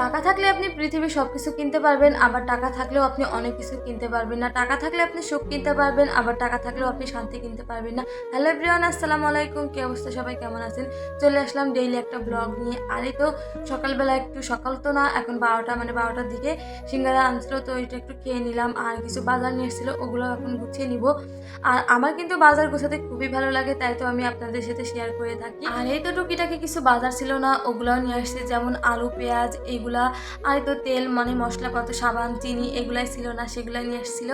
টাকা থাকলে আপনি পৃথিবীর সব কিছু কিনতে পারবেন, আবার টাকা থাকলেও আপনি অনেক কিছু কিনতে পারবেন না। টাকা থাকলে আপনি সুখ কিনতে পারবেন, আবার টাকা থাকলেও আপনি শান্তি কিনতে পারবেন না। হ্যালো এভরিওয়ান, আসসালামু আলাইকুম, কী অবস্থা? সবাই কেমন আছেন? চলে আসলাম ডেইলি একটা ব্লগ নিয়ে। আর এই তো, সকালবেলা একটু সকাল তো না, এখন বারোটা মানে বারোটার দিকে সিঙ্গারা আনছিল, তো এটা একটু খেয়ে নিলাম। আর কিছু বাজার নিয়ে এসেছিল, ওগুলো এখন গুছিয়ে নিব। আর আমার কিন্তু বাজার গোছাতে খুবই ভালো লাগে, তাই তো আমি আপনাদের সাথে শেয়ার করে থাকি। আর এই তো টুকিটাকি কিছু বাজার ছিল না, ওগুলোও নিয়ে আসছে, যেমন আলু, পেঁয়াজ এগুলা আর তো তেল মানে মশলাপাতি সাবান চিনি এগুলাই ছিল না সেগুলাই নিয়ে এসেছিল।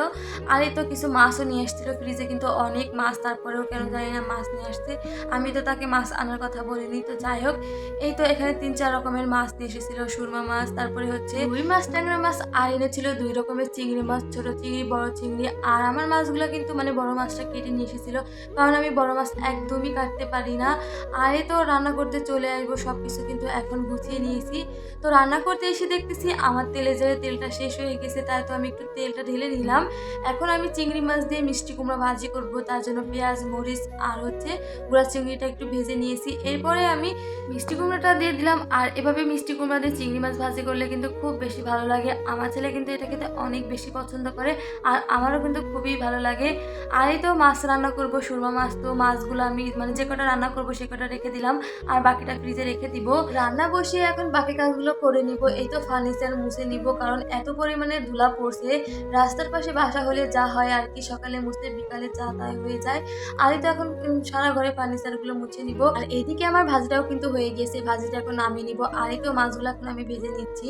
আর তো কিছু মাছও নিয়ে এসেছিল ফ্রিজে কিন্তু অনেক মাছ তারপরেও কেন জানি না মাছ নিয়ে আসছে। আমি তো তাকে মাছ আনার কথা বলিনি তো যাই হোক এই তো এখানে তিন চার রকমের মাছ নিয়ে এসেছিল সুরমা মাছ তারপরে হচ্ছে রুই মাছ? ট্যাংরা মাছ আর এনেছিল দুই রকমের চিংড়ি মাছ ছোট চিংড়ি বড় চিংড়ি। আর আমার মাছগুলো কিন্তু মানে বড় মাছটা কেটে নিয়ে এসেছিল কারণ আমি বড় মাছ একদমই কাটতে পারি না। আর তো রান্না করতে চলে আসব সব কিছু কিন্তু এখন গুছিয়ে নিয়েছি। তো রান্না করতে এসে দেখতেছি আমার তেলে যে তেলটা শেষ হয়ে গেছে, তাই তো আমি একটু তেলটা ঢেলে নিলাম। এখন আমি চিংড়ি মাছ দিয়ে মিষ্টি কুমড়া ভাজি করব, তার জন্য পেঁয়াজ, মরিচ আর হচ্ছে গুঁড়া চিংড়িটা একটু ভেজে নিয়েছি। এরপরে আমি মিষ্টি কুমড়াটা দিয়ে দিলাম, আর এভাবে মিষ্টি কুমড়া দিয়ে চিংড়ি মাছ ভাজি করলে কিন্তু খুব বেশি ভালো লাগে। আমার ছেলে কিন্তু এটা খেতে অনেক বেশি পছন্দ করে, আর আমারও কিন্তু খুবই ভালো লাগে। আর এই তো মাছ রান্না করব, সুরমা মাছ তো মাছগুলো আমি মানে যে কটা রান্না করব সে কটা রেখে দিলাম, আর বাকিটা ফ্রিজে রেখে দিব। রান্না বসিয়ে এখন বাকি কাজগুলো করে নিব, এই তো ফার্নিচার মুছে নিব, কারণ এত পরিমাণে ধুলা পড়ছে। রাস্তার পাশে বাসা হলে যা হয় আর কি, সকালে মুছতে বিকালে যা তাই হয়ে যায়। আর তো এখন সারা ঘরে ফার্নিচারগুলো মুছে নিব। আর এইদিকে আমার ভাজিটাও কিন্তু হয়ে গেছে ভাজিটা এখন নামিয়ে নিব। আর এই তো মাছগুলো এখন আমি ভেজে নিচ্ছি।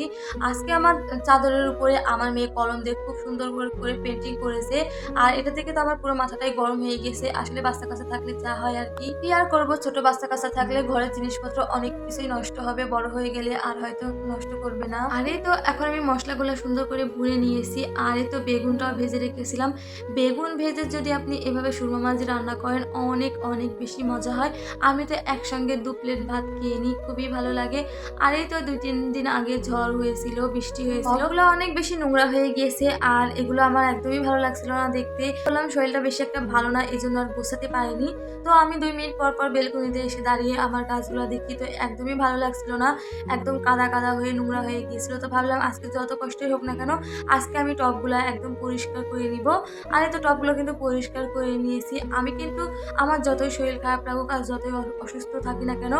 আজকে আমার চাদরের উপরে আমার মেয়ে কলম দিয়ে খুব সুন্দর করে করে পেন্টিং করেছে। আর এটা থেকে তো আমার পুরো মাথাটাই গরম হয়ে গেছে আসলে বাচ্চা কাছে থাকলে যা হয় আর কি। কি আর করব? ছোট বাচ্চা কাছে থাকলে ঘরের জিনিসপত্র অনেক কিছুই নষ্ট হবে, বড় হয়ে গেলে আর হয়তো নষ্ট করবে না। আর তো এখন আমি মশলাগুলো সুন্দর করে ভুনে নিয়েছি। আর তো বেগুনটাও ভেজে রেখেছিলাম। বেগুন ভেজে যদি আপনি এভাবে সুরমা মাছ রান্না করেন, অনেক অনেক বেশি মজা হয়। আমি তো একসঙ্গে দু প্লেট ভাত খেয়ে নিই, খুবই ভালো লাগে। আর এই তো দুই, তিন দিন আগে ঝড় হয়েছিল, বৃষ্টি হয়েছিল। ওগুলো অনেক বেশি নোংরা হয়ে গিয়েছে আর এগুলো আমার একদমই ভালো লাগছিল না দেখতে। বললাম শরীরটা বেশি একটা ভালো না এই জন্য আর গোছাতে পারিনি। তো আমি দুই মিনিট পর পর বেলকনিতে এসে দাঁড়িয়ে আমার গাছগুলো দেখি, তো একদমই ভালো লাগছিল না। একদম কাদা কাদা হয়ে নোংরা হয়ে গিয়েছিল। তো ভাবলাম আজকে যত কষ্টই হোক না কেন, আজকে আমি টবগুলো একদম পরিষ্কার করে নিব। আর তো টবগুলো কিন্তু পরিষ্কার করে নিয়েছি। আমি কিন্তু আমার যতই শরীর খারাপ লাগুক আর যতই অসুস্থ থাকি না কেন,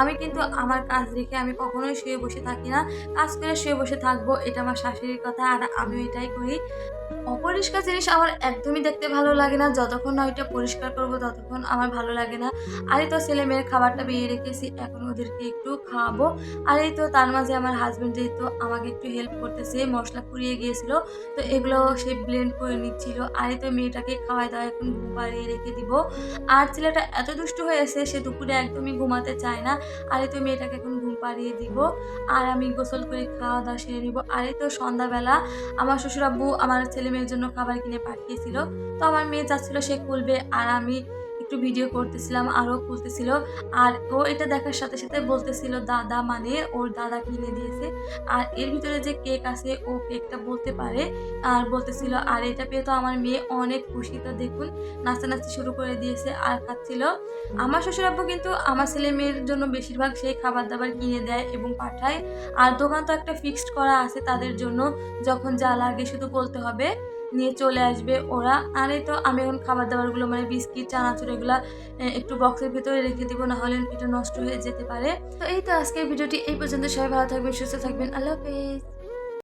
আমি কিন্তু আমার কাজ রেখে আমি কখনোই শুয়ে বসে থাকি না। কাজ করে শুয়ে বসে থাকব, এটা আমার শাশুড়ির কথা আর আমি এটাই করি। অপরিষ্কার জিনিস আমার একদমই দেখতে ভালো লাগে না। যতক্ষণ না ওইটা পরিষ্কার করব, ততক্ষণ আমার ভালো লাগে না। আর এই তো ছেলে মেয়ের খাবারটা বেরিয়ে রেখেছি, এখন ওদেরকে একটু খাওয়াবো। আর এই তো তার মাঝে আমার হাজব্যান্ড যেহেতু আমাকে একটু হেল্প করতেছে, মশলা পুড়িয়ে গিয়েছিল, তো এগুলো সে ব্লেন্ড করে নিচ্ছিল। আর তো মেয়েটাকে খাওয়াই দাওয়া এখন ঘুম পাড়িয়ে রেখে দিব। আর ছেলেটা এত দুষ্টু হয়েছে সে দুপুরে একদমই ঘুমাতে চায় না। আর তো মেয়েটাকে এখন ঘুম পাড়িয়ে দিব আর আমি গোসল করে খাওয়া দাওয়া সেরে নিব। আর তো সন্ধ্যাবেলা আমার শ্বশুর আব্বু আমার ছেলে মেয়ের জন্য খাবার কিনে পাঠিয়েছিল। তো আমার মেয়ে যাচ্ছিল, সে খুলবে আর আমি একটু ভিডিও করতেছিলাম আরও খুলতেছিল আর ও এটা দেখার সাথে সাথে বলতেছিল, দাদা মানে ওর দাদা কিনে দিয়েছে। আর এর ভিতরে যে কেক আছে, ও কেকটা বলতে পারে। আর বলতেছিল, আর এটা পেয়ে তো আমার মেয়ে অনেক খুশি, তো দেখুন, নাচানাচি শুরু করে দিয়েছে। আর খাচ্ছিল। আমার শ্বশুর আব্বু কিন্তু আমার ছেলে মেয়ের জন্য বেশিরভাগ সেই খাবার দাবার কিনে দেয় এবং পাঠায়। আর দোকান তো একটা ফিক্সড করা আছে তাদের জন্য, যখন যা লাগে শুধু বলতে হবে। নিয়ে চলে আসবে ওরা। আর তো আমি এখন খাবার দাবারগুলো মানে বিস্কিট, চানাচুর এগুলো একটু বক্সের ভিতরে রেখে দিব, না হলে এটা নষ্ট হয়ে যেতে পারে। তো এই তো আজকের ভিডিওটি এই পর্যন্ত। সবাই ভালো থাকবেন, সুস্থ থাকবেন। আল্লাহ হাফেজ।